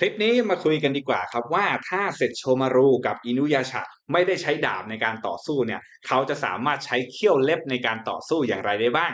คลิปนี้มาคุยกันดีกว่าครับว่าถ้าเซตโชมารูกับอินุยาชะไม่ได้ใช้ดาบในการต่อสู้เนี่ย เขาจะสามารถใช้เขี้ยวเล็บในการต่อสู้อย่างไรได้บ้าง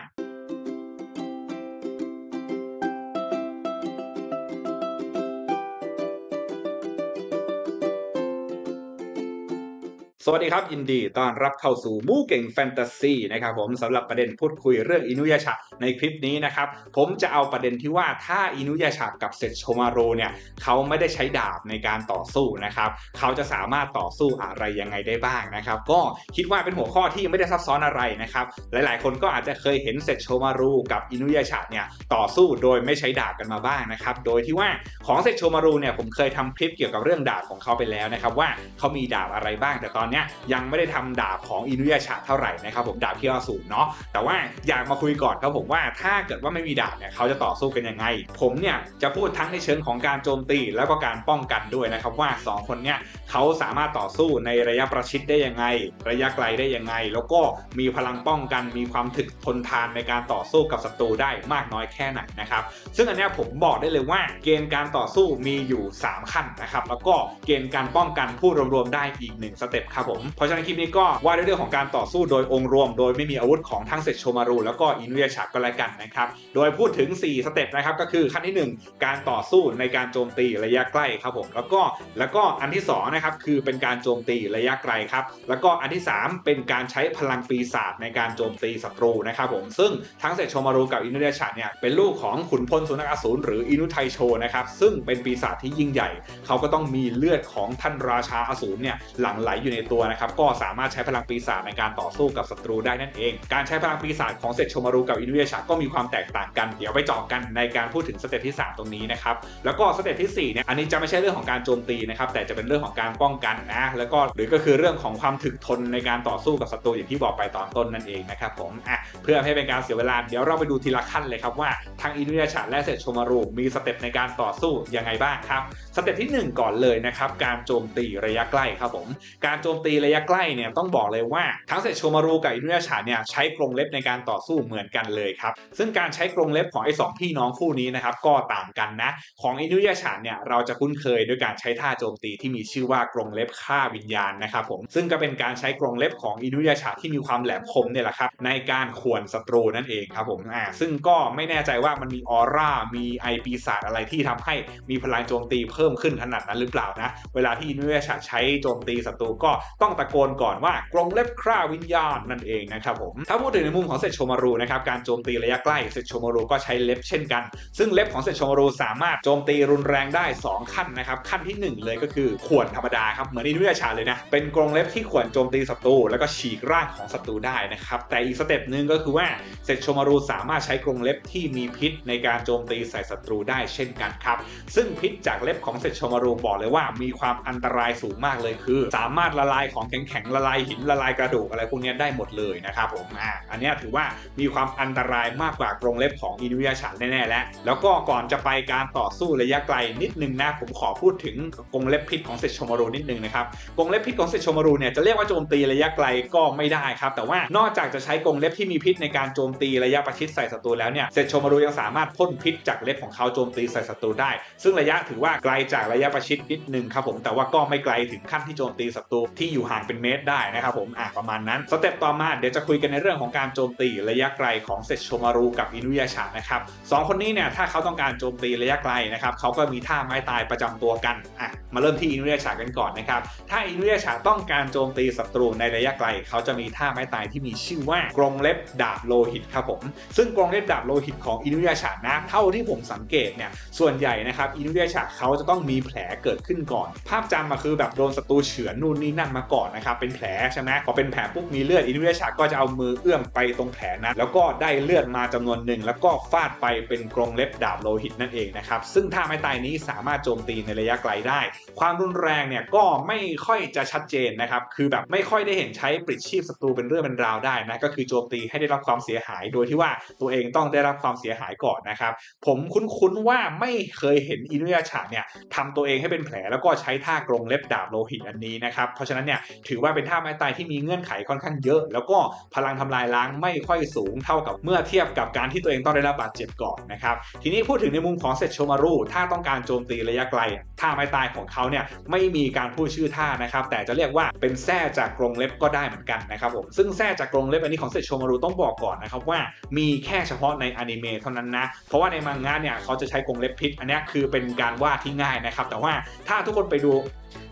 สวัสดีครับยินดีต้อนรับเข้าสู่มูเก่งแฟนตาซีนะครับผมสำหรับประเด็นพูดคุยเรื่องอินุยาชะในคลิปนี้นะครับผมจะเอาประเด็นที่ว่าถ้าอินุยาชะกับเซตโชมาโรเนี่ยเขาไม่ได้ใช้ดาบในการต่อสู้นะครับเขาจะสามารถต่อสู้อะไรยังไงได้บ้างนะครับก็คิดว่าเป็นหัวข้อที่ไม่ได้ซับซ้อนอะไรนะครับหลายๆ คนก็อาจจะเคยเห็นเซตโชมารูกับอินุยาชะเนี่ยต่อสู้โดยไม่ใช้ดาบกันมาบ้างนะครับโดยที่ว่าของเซตโชมารูเนี่ยผมเคยทำคลิปเกี่ยวกับเรื่องดาบของเขาไปแล้วนะครับว่าเขามีดาบอะไรบ้างแต่ตอนเนี้ยยังไม่ได้ทำดาบของอินุยาชะเท่าไหร่นะครับผมดาบที่อาสูเนาะแต่ว่าอยากมาคุยก่อนครับผมว่าถ้าเกิดว่าไม่มีดาบเนี่ยเขาจะต่อสู้กันยังไง ผมเนี่ยจะพูดทั้งในเชิงของการโจมตีแล้วก็การป้องกันด้วยนะครับว่าสองคนเนี่ยเขาสามารถต่อสู้ในระยะประชิดได้ยังไง ระยะไกลได้ยังไง แล้วก็มีพลังป้องกันมีความถึกทนทานในการต่อสู้กับศัตรูได้มากน้อยแค่ไหนนะครับซึ่งอันนี้ผมบอกได้เลยว่าเกณฑ์การต่อสู้มีอยู่ 3 ขั้นนะครับแล้วก็เกณฑ์การป้องกันผู้รวมๆได้อีก1สเต็ปครับผมเพราะฉะนั้นคลิปนี้ก็ว่าด้วยเรื่องของการต่อสู้โดยองค์รวม โดยไม่มีอาวุธของทั้งเซตโชมารูแล้วก็อินุยาชะก็แล้วกันนะครับโดยพูดถึง 4 สเต็ปนะครับก็คือขั้นที่ 1 การต่อสู้ในการโจมตีระยะใกล้ครับผมแล้วก็แล้วก็อันที่2นะครับคือเป็นการโจมตีระยะไกลครับแล้วก็อันที่ 3 เป็นการใช้พลังปีศาจในการโจมตีศัตรูนะครับผมซึ่งทั้งเซตโชมารูกับอินุยาชะเนี่ยเป็นลูกของขุนพลสุนัขอสูรหรืออินุไทโชนะครับซึ่งเป็นปีศาจที่ยิ่งใหญ่ เขาก็ต้องมีเลือดของท่านราชาอสูรเนี่ยหลั่งไหลอยู่ในตัวนะครับก็สามารถใช้พลังปีศาจในการต่อสู้กับศัตรูได้นั่นเอง การใช้พลังปีศาจของเซตชมารูกับอินุยชะก็มีความแตกต่างกัน เดี๋ยวไปเจาะกันในการพูดถึงสเต็ปที่ 3 ตรงนี้นะครับแล้วก็สเต็ปที่4เนี่ยอันนี้จะไม่ใช่เรื่องของการโจมตีนะครับแต่จะเป็นเรื่องของการป้องกันนะแล้วก็หรือก็คือเรื่องของความถึกทนในการต่อสู้กับศัตรูอย่างที่บอกไปตอนต้นนั่นเองนะครับผมอะเพื่อให้เป็นการเสียเวลาเดี๋ยวเราไปดูทีละขั้นเลยครับว่าทางอินุยชะและเซตชมารูมีสเต็ปในการต่อสู้ยังไงบ้างครับสเต็ปที่ 1 ก่อนเลยนะครับการโจมตีระยะใกล้ครับผมการโจมตีระยะใกล้เนี่ยต้องบอกเลยว่าทั้งเซตโชมารูกับอินุยาชะเนี่ยใช้กรงเล็บในการต่อสู้เหมือนกันเลยครับซึ่งการใช้กรงเล็บของไอ้สองพี่น้องคู่นี้นะครับก็ต่างกันนะ ของอินุยาชะเนี่ยเราจะคุ้นเคยด้วยการใช้ท่าโจมตีที่มีชื่อว่ากรงเล็บฆ่าวิญญาณนะครับผมซึ่งก็เป็นการใช้กรงเล็บของอินุยาชะที่มีความแหลมคมเนี่ยแหละครับในการข่วนศัตรูนั่นเองครับผมอ่าซึ่งก็ไม่แน่ใจว่ามันมีออร่ามีไอปีศาจอะไรที่ทำให้มีพลังโจมตีเพิ่มขึ้นขนาดนั้นหรือเปล่านะ เวลาที่อินุยาชะใช้โจมตีศัตรูก็ต้องตะโกนก่อนว่ากรงเล็บฆ่าวิญญาณนั่นเองนะครับผมถ้าพูดถึงในมุมของเซตโชมารูนะครับการโจมตีระยะใกล้เซตโชมารูก็ใช้เล็บเช่นกัน ซึ่งเล็บของเซตโชมารูสามารถโจมตีรุนแรงได้ 2 ขั้นนะครับขั้นที่ 1 เลยก็คือข่วนธรรมดาครับเหมือนอินุยาชาเลยนะเป็นกรงเล็บที่ข่วนโจมตีศัตรูแล้วก็ฉีกร่างของศัตรูได้นะครับแต่อีกสเต็ปหนึ่งก็คือว่าเซตโชมารูสามารถใช้กรงเล็บที่มีพิษในการโจมตีใส่ศัตรูได้เช่นกันครับซึ่งพิษจากเล็บของเซตโชมารูบอกเลยว่ามีความอันตรายสูงมากเลยคือ สามารถละลายของแข็งๆละลายหินละลายกระดูกอะไรพวกนี้ได้หมดเลยนะครับผมอ่าอันนี้ถือว่ามีความอันตรายมากกว่ากรงเล็บของอินุยาชาแน่ๆแล้วแล้วก็ก่อนจะไปการต่อสู้ระยะไกลนิดนึงนะผมขอพูดถึงกรงเล็บพิษของเซตโชมารูนิดนึงนะครับกรงเล็บพิษของเซตโชมารูเนี่ยจะเรียกว่าโจมตีระยะไกลก็ไม่ได้ครับ แต่ว่านอกจากจะใช้กรงเล็บที่มีพิษในการโจมตีระยะประชิดใส่ศัตรูแล้วเนี่ยเซตโชมารูยังสามารถพ่นพิษจากเล็บของเขาโจมตีใส่ศัตรูได้ ซึ่งระยะถือว่าไกลจากระยะประชิดนิดนึงครับผมแต่ว่าก็ไม่ไกลถึงขั้นที่โจมตีศัตรูที่อยู่ห่างเป็นเมตรได้นะครับผมอะประมาณนั้นสเต็ปต่อมาเดี๋ยวจะคุยกันในเรื่องของการโจมตีระยะไกลของเซตโชมารูกับอินุยาชะนะครับสองคนนี้เนี่ยถ้าเขาต้องการโจมตีระยะไกลนะครับเขาก็มีท่าไม้ตายประจำตัวกันอะมาเริ่มที่อินุยาชะกันก่อนนะครับถ้าอินุยาชะต้องการโจมตีศัตรูในระยะไกล เขาจะมีท่าไม้ตายที่มีชื่อว่ากรงเล็บดาบโลหิตครับผมซึ่งกรงเล็บดาบโลหิตของอินุยาชะนะเท่าที่ผมสังเกตเนี่ยส่วนใหญ่นะครับอินุยาชะเขาจะต้องมีแผลเกิดขึ้นก่อน ภาพจำมาคือแบบโดนศัตรูเฉือนนู่นนี่นั่นมาก่อนนะครับเป็นแผลใช่ไหมพอเป็นแผลปุ๊บมีเลือดอินุยาชะก็จะเอามือเอื้อมไปตรงแผลนั้น แล้วก็ได้เลือดมาจำนวนหนึ่งแล้วก็ฟาดไปเป็นกรงเล็บดาบโลหิตนั่นเองนะครับซึ่งท่าไม้ตายนี้สามารถโจมตีในระยะไกลได้ ความรุนแรงเนี่ยก็ไม่ค่อยจะชัดเจนนะครับคือแบบไม่ค่อยได้เห็นใช้ปลิดชีพศัตรูเป็นเรื่องเป็นราวได้นะก็คือโจมตีให้ได้รับความเสียหาย โดยที่ว่าตัวเองต้องได้รับความเสียหายก่อนนะครับผมคุ้นๆว่าไม่เคยเห็นอินุยาชะเนี่ยทำตัวเองให้เป็นแผลแล้วก็ใช้ท่ากรงเล็บดาบโลหิตอันนี้นะครับเพราะฉะนั้นนั้นเนี่ยถือว่าเป็นท่าไม้ตายที่มีเงื่อนไขค่อนข้างเยอะ แล้วก็พลังทำลายล้างไม่ค่อยสูงเท่ากับเมื่อเทียบกับการที่ตัวเองต้องได้รับบาดเจ็บก่อนนะครับทีนี้พูดถึงในมุมของเซตโชมารุถ้าต้องการโจมตีระยะไกล ท่าไม้ตายของเขาเนี่ยไม่มีการพูดชื่อท่านะครับแต่จะเรียกว่าเป็นแส้จากกรงเล็บก็ได้เหมือนกันนะครับผมซึ่งแส้จากกรงเล็บอันนี้ของเซตโชมารุต้องบอกก่อนนะครับว่ามีแค่เฉพาะในอนิเมะเท่านั้นนะเพราะว่าในมังงะเนี่ยเขาจะใช้กรงเล็บพิษอันนี้คือเป็นการวาดที่ง่ายนะครับแต่ว่าถ้าทุกคนไปดู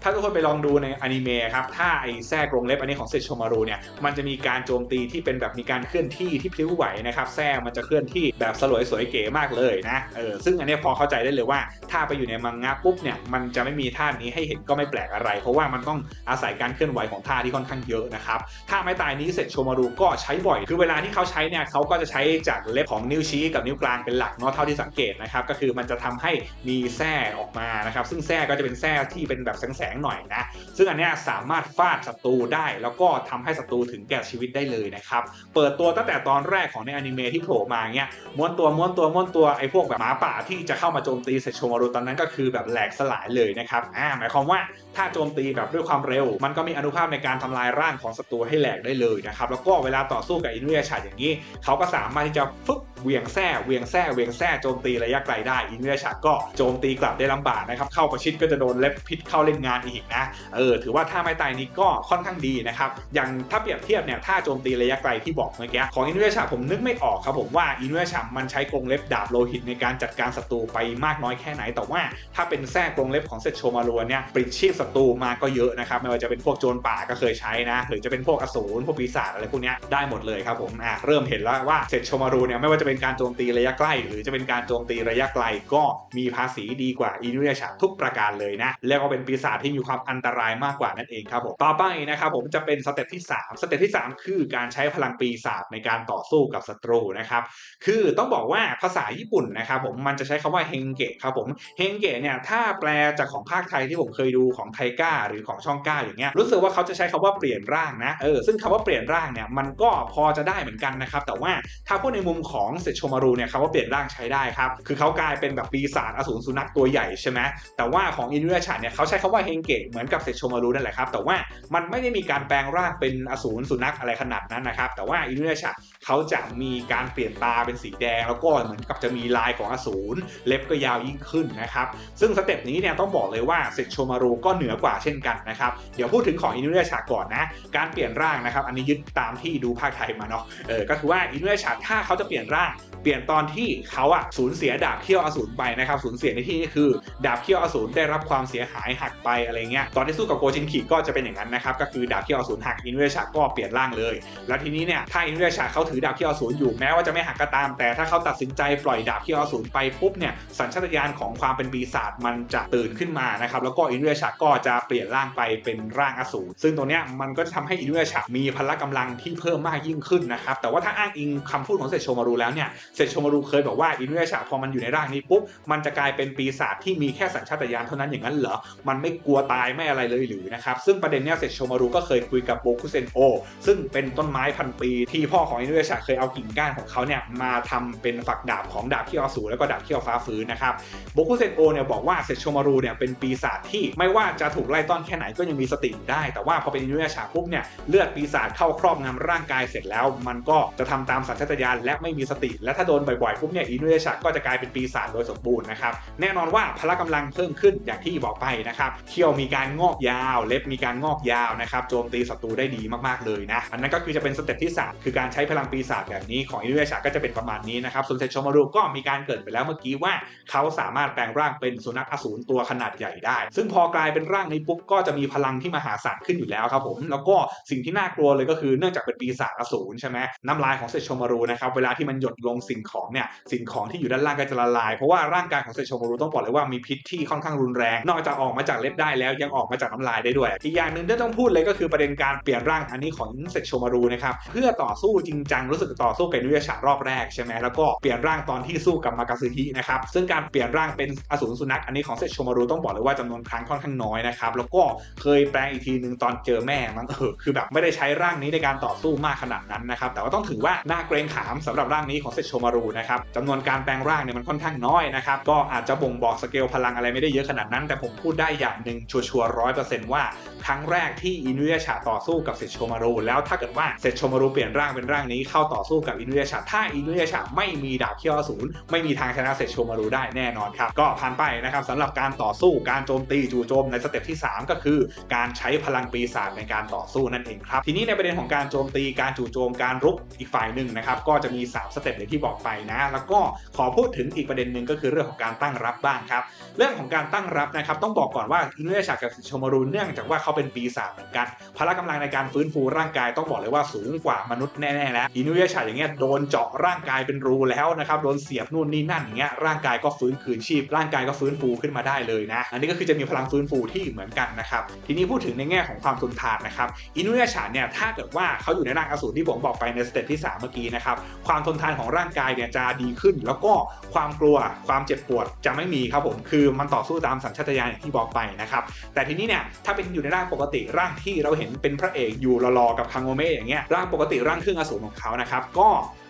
ถ้าทุกคนไปลองดูในอนิเมะครับ ถ้าไอ้แทรกรงเล็บอันนี้ของเซโชมารูเนี่ย มันจะมีการโจมตีที่เป็นแบบมีการเคลื่อนที่ที่พลิ้วไหวนะครับ แทรกมันจะเคลื่อนที่แบบสลวยสวยเก๋มากเลยนะ เออ ซึ่งอันนี้พอเข้าใจได้เลยว่า ถ้าไปอยู่ในมังงะปุ๊บเนี่ย มันจะไม่มีท่านี้ให้เห็นก็ไม่แปลกอะไร เพราะว่ามันต้องอาศัยการเคลื่อนไหวของท่าที่ค่อนข้างเยอะนะครับ ท่าไม้ตายนี้เสร็จโชมารูก็ใช้บ่อย คือเวลาที่เขาใช้เนี่ยเขาก็จะใช้จากเล็บของนิ้วชี้กับนิ้วกลางเป็นหลักเนาะ เท่าที่สังเกตนะครับ ก็คือมันจะทำให้มีแส้ออกมานะครับ ซึ่งแส้ก็จะเป็นแส้ที่เป็นแบบแสงๆหน่อยนะซึ่งอันนี้สามารถฟาดศัตรูได้แล้วก็ทำให้ศัตรูถึงแก่ชีวิตได้เลยนะครับเปิดตัวตั้งแต่ตอนแรกของในอนิเมะที่โผล่มาเงี้ยม้วนตัวม้วนตัวม้วนตัวไอ้พวกแบบหมาป่าที่จะเข้ามาโจมตีเซโชมารุตอนนั้นก็คือแบบแหลกสลายเลยนะครับอ่าหมายความว่าถ้าโจมตีแบบด้วยความเร็ว มันก็มีอนุภาพในการทำลายร่างของศัตรูให้แหลกได้เลยนะครับแล้วก็เวลาต่อสู้กับอินุยาชาอย่างนี้ เขาก็สามารถที่จะฟึบ เวียงแส้เวียงแส้เวียงแส้โจมตีระยะไกลได้อินุยาชาก็โจมตีกลับได้ลำบากนะครับเข้าประชิดก็จะโดนเล็บพิษเข้าเล่นงานอีกนะเออถือว่าท่าไม้ตายนี้ก็ค่อนข้างดีนะครับอย่างถ้าเปรียบเทียบเนี่ยท่าโจมตีระยะไกลที่บอกเมื่อกี้ของอินุยาชาผมนึกไม่ออกครับผมว่าอินุยาชามันใช้กรงเล็บดาบโลหิตในการจัดการศัตรูไปมากน้อยแค่ไหนแต่ว่า ถ้าเป็นแส้กรงเล็บของเซตโชมารัวเนี่ยปลิดชีพศัตรูมาก็เยอะนะครับไม่ว่าจะเป็นพวกโจรป่าก็เคยใช้นะหรือจะเป็นพวกอสูรพวกปีศาจอะไรพวกนี้ได้หมดเลยครับผมอะเริ่มเห็นแล้วว่าเซตโชมารูเนี่ยไม่ว่าจะเป็นการโจมตีระยะใกล้ หรือจะเป็นการโจมตีระยะไกล ก็มีภาษีดีกว่าอินุยาชาทุกประการเลยนะ แล้วก็เป็นปีศาจที่มีความอันตรายมากกว่านั่นเองครับผมต่อไปนะครับผมจะเป็นสเต็ปที่ 3 สเต็ปที่ 3 คือการใช้พลังปีศาจในการต่อสู้กับศัตรูนะครับคือต้องบอกว่าภาษาญี่ปุ่นนะครับผมมันจะใช้คำว่าเฮงเกะครับผมเฮงเกะเนี่ยถ้าแปลจากของภาคไทยที่ผมเคยดูของไทก้าหรือของช่องก้าอย่างเงี้ยรู้สึกว่าเขาจะใช้คำว่าเปลี่ยนร่างนะเออซึ่งคำว่าเปลี่ยนร่างเนี่ยมันก็พอจะได้เหมือนกันนะครับแต่ว่าถ้าพูดในมุมของเซโชมารูเนี่ยคำว่าเปลี่ยนร่างใช้ได้ครับ คือเขากลายเป็นแบบปีศาจอสูรสุนัขตัวใหญ่ใช่ไหมแต่ว่าของอินุยาชาเนี่ยเขาใช้คำว่าเฮงเกะเหมือนกับเซโชมารูนั่นแหละครับแต่ว่ามันไม่ได้มีการแปลงร่างเป็นอสูรสุนัขอะไรขนาดนั้นนะครับแต่ว่าอินุยาชา เขาจะมีการเปลี่ยนตาเป็นสีแดง แล้วก็เหมือนกับจะมีลายของอสูรเล็บก็ยาวยิ่งขึ้นนะครับ ซึ่งสเต็ปนี้เนี่ยต้องบอกเลยว่าเซโชมารูก็เหนือกว่าเช่นกันนะครับ เดี๋ยวพูดถึงของอินุยาชาก่อนนะ การเปลี่ยนร่างนะครับ อันนี้ยึดตามที่ดูภาคไทยมาเนาะเออก็คือว่าอินุยาชาถ้าเขาจะเปลี่ยนร่างเปลี่ยนตอนที่เขาอะสูญเสียดาบเขี้ยวอสูรไปนะครับสูญเสียในที่นี้คือ ดาบเขี้ยวอสูรได้รับความเสียหายหักไปอะไรเงี้ยตอนที่สู้กับโกจินคิก็จะเป็นอย่างนั้นนะครับก็คือดาบเขี้ยวอสูรหักอินุยาชาก็เปลี่ยนร่างเลย แล้วทีนี้เนี่ยถ้าอินุยาชาเขาถือดาบเขี้อสูรอยู่แม้ว่าจะไม่หักก็ตาม แต่ถ้าเขาตัดสินใจปล่อยดาบเขี้อสูรไปปุ๊บเนี่ยสัญชาตญาณของความเป็นปีศาจมันจะตื่นขึ้นมานะครับแล้วก็อินุยาชาก็จะเปลี่ยนร่างไปเป็นร่างอสูรซึ่งตัวเนี้ยมันก็จะทำให้อินุยาชามีพละกำลังที่เพิ่มมากยิ่งขึ้นนะครับแต่ว่าถ้าอ้างอิงคำพูดของเซโชมารูแล้วเนี่ยเซโชมารูเคยบอกว่าอินุยาชาพอมันอยู่ในร่างนี้ปุ๊บมันจะกลายเป็นปีศาจที่มีแค่สัญชาตญาณเท่านั้นอย่างนั้นเหรอมันไม่กลัวตายไม่อะไรเลยหรือนะครับซึ่งประเด็นเนี้ยเซโชมารูก็เคยคุยกับโบคุเซนโอซึ่งเป็นต้นไม้พันปีที่พ่อของอินุยชาเคยเอากิ่งก้านของเขาเนี่ยมาทำเป็นฝักดาบของดาบเขี้ยวสูรแล้วก็ดาบเขี้ยวฟ้าฟื้นนะครับโบคุเซนโอเนี่ยบอกว่าเซโชมารูเนี่ยเป็นปีศาจที่ไม่ว่าจะถูกไล่ต้อนแค่ไหนก็ยังมีสติอยู่ได้ แต่ว่าพอเป็นอินุยาชาปุ๊บเนี่ยเลือดปีศาจเข้าครอบงำร่างกายเสร็จแล้ว มันก็จะทำตามสัญชาตญาณและไม่มีสติ และถ้าโดนบ่อยๆปุ๊บเนี่ยอินุยาชาก็จะกลายเป็นปีศาจโดยสมบูรณ์นะครับแน่นอนว่าพละกำลังเพิ่มขึ้นอย่างที่บอกไปนะครับเขี้ยวมีการงอกยาว เล็บมีการงอกยาวนะครับโจมตีศัตรูได้ดีมากๆเลยนะอันนั้นก็คือจะเป็นสเต็ปที่สามคือการใช้พลังปีศาจแบบนี้ของอินุยาชาก็จะเป็นประมาณนี้นะครับส่วนเซโชมารุก็มีการเกิดไปแล้วเมื่อกี้ว่าเขาสามารถแปลงร่างเป็นสุนัขอสูรตัวขนาดใหญ่ได้ ซึ่งพอกลายเป็นร่างนี้ปุ๊บก็จะมีพลังที่มหาศาลขึ้นอยู่แล้วครับผมแล้วก็สิ่งที่น่ากลัวเลยก็คือเนื่องจากเป็นปีศาจอสูรใช่ไหมน้ำลายของเซโชมารุนะครับเวลาที่มันหยดลงสิ่งของเนี่ยสิ่งของที่อยู่ด้านล่างก็จะละลาย เพราะว่าร่างกายของเซโชมารุต้องบอกเลยว่ามีพิษที่ค่อนข้างรุนแรง นอกจากออกมาจากเล็บได้แล้วยังออกมาจากน้ำลายได้ด้วย อีกอย่างหนึ่งที่ต้องพูดเลยก็คือประเด็นการเปลี่ยนร่างอันนี้ของเซชมารุนะครับเพื่อต่อสู้จริงจังรู้สึกต่อสู้กับนุยาชารอบแรกใช่ไหมแล้วก็เปลี่ยนร่างตอนที่สู้กับมากาซึฮินะครับซึ่งการเปลี่ยนร่างเป็นอสูรสุนัขอันนี้ของเซโชมารุต้องบอกเลยว่าจำนวนครั้งค่อนข้างน้อยนะครับแล้วก็เคยแปลงอีกทีหนึ่งตอนเจอแม่มันเออคือแบบไม่ได้ใช้ร่างนี้ในการต่อสู้มากขนาดนั้นนะครับแต่ว่าต้องถือว่าน่าเกรงขามสำหรับร่างนี้ของเซตโชมารูนะครับจำนวนการแปลงร่างเนี่ยมันค่อนข้างน้อยนะครับก็อาจจะบ่งบอกสเกลพลังอะไรไม่ได้เยอะขนาดนั้น แต่ผมพูดได้อย่างหนึ่งชัวร์ร้อยเปอร์เซ็นต์ว่าครั้งแรกที่อินุยาชาต่อสู้กับเซตโชมารูแล้วถ้าเกิดว่าเซตโชมารูเปลี่ยนร่างเป็นร่างนี้เข้าต่อสู้กับอินุยาชาถ้าอินุยาชาไม่มีดาบเขี้ยวอสูรไม่มีทางชนะเซตโชมารูได้แน่นอนครับ ก็ผ่านไปนะครับสำหรับการต่อสู้การโจมตีจู่โจมในสเต็ปที่ 3 ก็คือ การใช้พลังปีศาจในการต่อสู้นั่นเองครับ ทีนี้ในประเด็นของการโจมตีการจู่โจมการรุกอีกฝ่ายหนึ่งนะครับก็จะมี 3 สเต็ปอย่างที่บอกไปนะ แล้วก็ขอพูดถึงอีกประเด็นหนึ่งก็คือเรื่องของการตั้งรับบ้างครับเรื่องของการตั้งรับนะครับต้องบอกก่อนว่าอินุยาชากับโชมารูเนื่องจากว่าเขาเป็นปีศาจเหมือนกันพละกำลังในการฟื้นฟูร่างกายต้องบอกเลยว่าสูงกว่ามนุษย์แน่ๆแล้วอินุยาชาอย่างเงี้ยโดนเจาะร่างกายเป็นรูแล้วนะครับโดนเสียบนู่นนี่นั่นอย่างเงี้ยร่างกายก็ฟื้นคืนชีพ ร่างกายก็ฟื้นฟูขึ้นมาได้เลยนะ อันนี้ก็คือจะมีพลังฟื้นฟูที่เหมือนกันนะครับทีนี้พูดถึงในแง่ของความทนทานนะครับอินุยาชาเนี่ยถ้าเกิดว่าเขาอยู่ในร่างอสูรที่ผมบอกไปในสเต็ปที่สามเมื่อกี้นะครับความทนทานของร่างกายเนี่ยจะดีขึ้น แล้วก็ความกลัวความเจ็บปวดจะไม่มีครับผมคือมันต่อสู้ตามสัญชาตญาณอย่างที่บอกไปนะครับแต่ทีนี้เนี่ยถ้าเป็นอยู่ในร่างปกติร่างที่เราเห็นเป็นพระเอกอยู่รอๆกับคังโงเมะอย่างเงี้ยร่างปกติร่างครึ่งอสูรของเขานะครับก็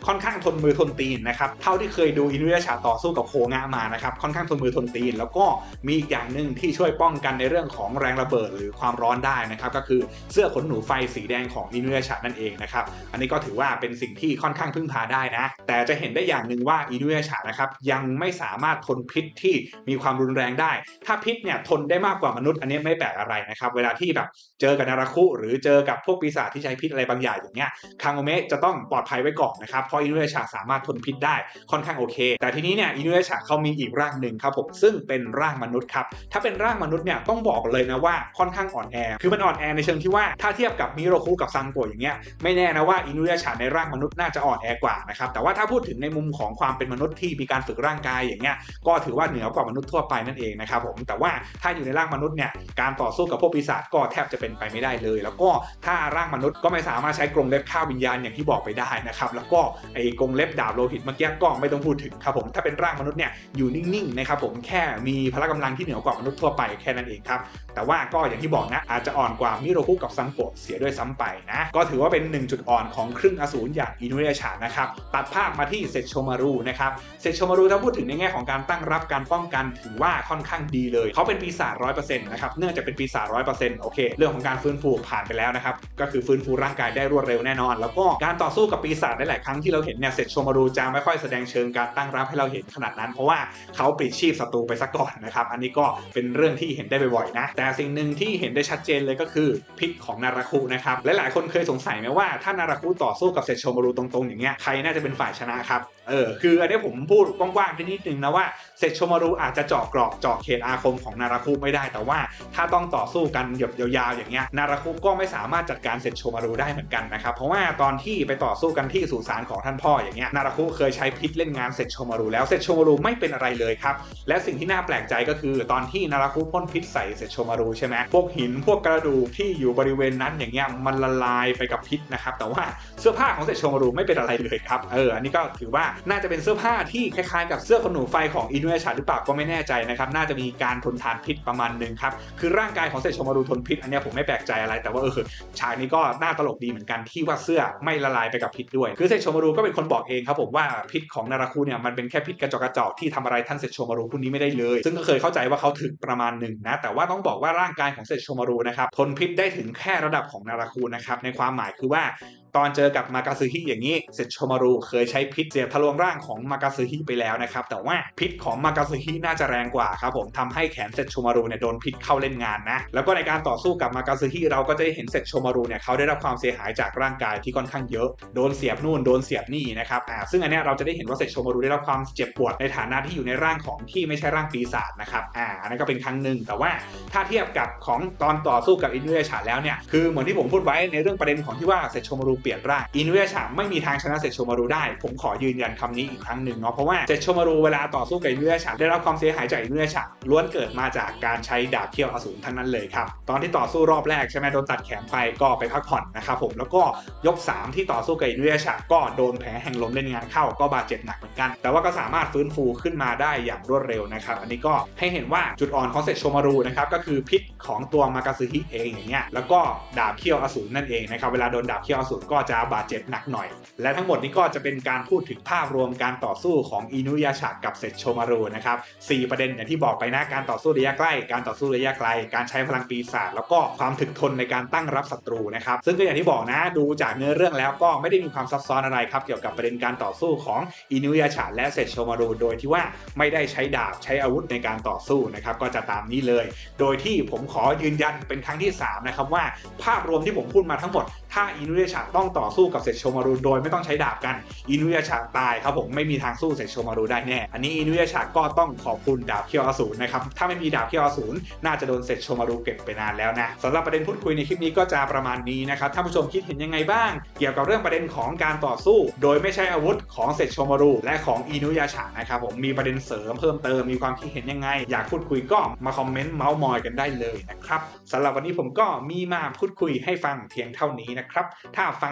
ค่อนข้างทนมือทนตีนนะครับเท่าที่เคยดูอินุยาชาต่อสู้กับโคงะมานะครับค่อนข้างทนมือทนตีน แล้วก็มีอีกอย่างหนึ่งที่ช่วยป้องกันในเรื่องของแรงระเบิดหรือความร้อนได้นะครับก็คือเสื้อขนหนูไฟสีแดงของอินุยาชานั่นเองนะครับอันนี้ก็ถือว่าเป็นสิ่งที่ค่อนข้างพึ่งพาได้นะ แต่จะเห็นได้อย่างหนึ่งว่าอินุยาชานะครับยังไม่สามารถทนพิษที่มีความรุนแรงได้ ถ้าพิษเนี่ยทนได้มากกว่ามนุษย์อันนี้ไม่แปลกอะไรนะครับเวลาที่แบบเจอกับนาราคุหรือเจอกับพวกปีศาจที่ใช้พิษอะไรบางอย่างอย่างเงี้ยคางโอเมะจะต้องปลอดภัยไว้ก่อนนะครับเพราะอินุยาชาสามารถทนพิษได้ค่อนข้างโอเค แต่ทีนี้เนี่ยอินุยาชาเขามีอีกร่างหนึ่งครับผมซึ่งเป็นร่างมนุษย์ครับถ้าเป็นร่างมนุษย์เนี่ยต้องบอกเลยนะว่าค่อนข้างอ่อนแอคือมันอ่อนแอในเชิงที่ว่าถ้าเทียบกับมิโรคุกับซังโกอย่างเงี้ยไม่แน่นะว่าอินุยาชาในร่างมนุษย์น่าจะอ่อนแอกว่านะครับแต่ว่าถ้าพูดถึงในมุมของความเป็นมนุษย์ที่มีการฝึกร่างกายอย่างเงี้ยก็ถือว่าเหนือกว่ามนุษย์ทั่วไปนั่นเองนะครับผมแต่ว่าถ้าอยู่ในร่างมนุษย์เนี่ยการต่อสู้กับพวกปีศาจก็แทบจะเป็นไปไม่ได้เลย แล้วก็ถ้าร่างมนุษย์ก็ไม่สามารถใช้กรงเล็บฆ่าวิญญาณอย่างที่บอกไปได้นะครับแล้วก็ไอ้กรงเล็บดาบโลหิตเมื่อกี้ก็ไม่ต้องพูดถึงครับผมถ้าเป็นร่างมนุษย์เนี่ยอยู่นิ่งๆนะครับผมแค่มีพละกำลังที่เหนือกว่ามนุษย์ทั่วไปแค่นั้นเองครับแต่ว่าก็อย่างที่บอกนะ อาจจะอ่อนกว่ามิโรคุกับซังโกะเสียด้วยซ้ำไปนะ ก็ถือว่าเป็นหนึ่งจุดอ่อนของครึ่งอสูรอย่างอินุยาชานะครับ ตัดภาพมาที่เซตโชมารุนะครับ เซตโชมารุถ้าพูดถึงในแง่ของการตั้งรับการป้องกันถือว่าค่อนข้างดีเลย เขาเป็นปีศาจร้อยเปอร์เซ็นต์นะครับ เนื่องจากเป็นปีศาจร้อยเปอร์เซ็นต์โอเค เรื่องของการฟื้นฟูผ่านไปแล้วนะครับ ก็คือฟื้นฟูร่างกายได้รวดเร็วแน่นอน แล้วก็การต่อสู้กับปีศาจหลายๆครั้งที่เราเห็นเนี่ย เซตโชมารุจะไม่ค่อยแสดงเชิงการตั้งรับให้เราเห็นขนาดนั้น เพราะว่าเขาปลิดชีพศัตรูไปซะก่อนนะครับ อันนี้ก็เป็นเรื่องที่เห็นได้บ่อยๆนะแแต่สิ่งหนึ่งที่เห็นได้ชัดเจนเลยก็คือพิษของนาราคุนะครับ และหลายคนเคยสงสัยไหมว่าถ้านาราคุต่อสู้กับเซชโชมารุตรงๆอย่างเงี้ยใครน่าจะเป็นฝ่ายชนะครับเออคืออันนี้ผมพูดกว้างๆไปนิดนึงนะว่าเซตโชมารุอาจจะเจาะกรอบเจาะเขตอาคมของนาราคุไม่ได้ แต่ว่าถ้าต้องต่อสู้กันหยบยาวๆอย่างเงี้ยนาราคุก็ไม่สามารถจัดการเซตโชมารุได้เหมือนกันนะครับเพราะว่าตอนที่ไปต่อสู้กันที่สุสานของท่านพ่ออย่างเงี้ยนาราคุเคยใช้พิษเล่นงานเซตโชมารุแล้วเซตโชมารุไม่เป็นอะไรเลยครับและสิ่งที่น่าแปลกใจก็คือตอนที่นาราคุพ่นพิษใส่เซตโชมารุใช่ไหมพวกหินพวกกระดูกที่อยู่บริเวณนั้นอย่างเงี้ยมันละลายไปกับพิษนะครับแต่ว่าเสื้อผ้าของเซตโชมารุไม่เป็นอะไรเลยครับเอออันนี้ก็ถือว่าน่าจะเป็นเสื้อผ้าที่คล้ายๆกับเสื้อขนหนูไฟของอินุยาชาหรือเปล่าก็ไม่แน่ใจนะครับ น่าจะมีการทนทานพิษประมาณหนึ่งครับ คือร่างกายของเซตโชมารุทนพิษ อันนี้ผมไม่แปลกใจอะไร แต่ว่าเออฉากนี้ก็น่าตลกดีเหมือนกันที่ว่าเสื้อไม่ละลายไปกับพิษด้วย คือเซตโชมารุก็เป็นคนบอกเองครับผมว่าพิษของนาราคุเนี่ยมันเป็นแค่พิษกระจอกกระจอกที่ทำอะไรท่านเซตโชมารุผู้นี้ไม่ได้เลย ซึ่งก็เคยเข้าใจว่าเขาถึงประมาณหนึ่งนะ แต่ว่าต้องบอกว่าร่างกายของเซตโชมารุนะครับทนพิษได้ถึงแค่ระดับของนาราคุนะครับในความหมายคือว่า ตอนเจอกับมากาซึฮิอย่างนี้เซตโชมารุเคยใช้พิษเสียบทะลวงร่างของมากาซึฮิไปแล้วนะครับแต่ว่าพิษของมากาซึฮิน่าจะแรงกว่าครับผมทำให้แขนเซตโชมารุเนี่ยโดนพิษเข้าเล่นงานนะแล้วก็ในการต่อสู้กับมากาซึฮิเราก็จะได้เห็นเซตโชมารุเนี่ยเขาได้รับความเสียหายจากร่างกายที่ค่อนข้างเยอะโดนเสียบนู่นโดนเสียบนี่นะครับอ่าซึ่งอันนี้เราจะได้เห็นว่าเซตโชมารุได้รับความเจ็บปวดในฐานะที่อยู่ในร่างของที่ไม่ใช่ร่างปีศาจนะครับอ่าอันนั้นก็เป็นครั้งหนึ่งแต่ว่าถ้าเทียบกับของตอนต่อสู้กับอินุยาชาแล้วเนี่ยคือเหมือนที่ผมพูดไว้ในเรื่องประเด็นของที่ว่าเซตโชมารุเปลี่ยนร่างอินุยาชาไม่มีทางชนะเซตโชมารุได้ ผมขอยืนยันคำนี้อีกครั้งหนึ่งเนาะเพราะว่าเซตโชมารุเวลาต่อสู้กับอินุยาชาได้รับความเสียหายจากอินุยาชาล้วนเกิดมาจากการใช้ดาบเขี้ยวอสูรทั้งนั้นเลยครับตอนที่ต่อสู้รอบแรกใช่ไหมโดนตัดแขนไปก็ไปพักผ่อนนะครับผมแล้วก็ยก 3 ที่ต่อสู้กับอินุยาชาก็โดนแผลแห่งลมเล่นงานเข้าก็บาดเจ็บหนักเหมือนกัน แต่ว่าก็สามารถฟื้นฟูขึ้นมาได้อย่างรวดเร็วนะครับอันนี้ก็ให้เห็นว่าจุดอ่อนของเซตโชมารุนะครับก็คือพิษของตัวมากาซึฮิเองอย่างเงี้ยแล้วก็ดาบเขี้ยวอสูรนั่นเองนะครับเวลาโดนดาบเขี้ยวอสูรก็จะบาดเจ็บหนักหน่อย และทั้งหมดนี้ก็จะเป็นการพูดถึงภาพรวมการต่อสู้ของอินุยาชะกับเซตโชมารุนะครับสี่ประเด็นอย่างที่บอกไปนะการต่อสู้ระยะใกล้ การต่อสู้ระยะไกล การใช้พลังปีศาจแล้วก็ความถึกทนในการตั้งรับศัตรูนะครับซึ่งก็อย่างที่บอกนะดูจากเนื้อเรื่องแล้วก็ไม่ได้มีความซับซ้อนอะไรครับเกี่ยวกับประเด็นการต่อสู้ของอินุยาชะและเซตโชมารุโดยที่ว่าไม่ได้ใช้ดาบใช้อาวุธในการต่อสู้นะครับก็จะตามนี้เลย โดยที่ผมขอยืนยันเป็นครั้งที่3นะครับว่าภาพรวมที่ผมพูดมาทั้งหมด ถ้าอินุยาชะต้องต่อสู้กับเซตโชมารุโดยไม่ต้องใช้ดาบกันอินุยาชะตายครับผมไม่มีทางสู้เซตโชมารุได้แน่ อันนี้อินุยาชะก็ต้องขอบคุณดาบเคียวอสูรนะครับถ้าไม่มีดาบเคียวอสูรน่าจะโดนเซตโชมารุเก็บไปนานแล้วนะสำหรับประเด็นพูดคุยในคลิปนี้ก็จะประมาณนี้นะครับท่านผู้ชมคิดเห็นยังไงบ้าง เกี่ยวกับเรื่องประเด็นของการต่อสู้ โดยไม่ใช้อาวุธของเซตโชมารุและของอินุยาชะนะครับผมมีประเด็นเสริมเพิ่มเติมมีความคิดเห็นยังไง อยากพูดคุยก็มาคอมเมนต์เมาส์มอยกันได้เลยนะครับสำหรับวันนี้ผมก็มีมาพูดคุยให้ฟังเพียงเท่านี้นะครับถ้าฟัง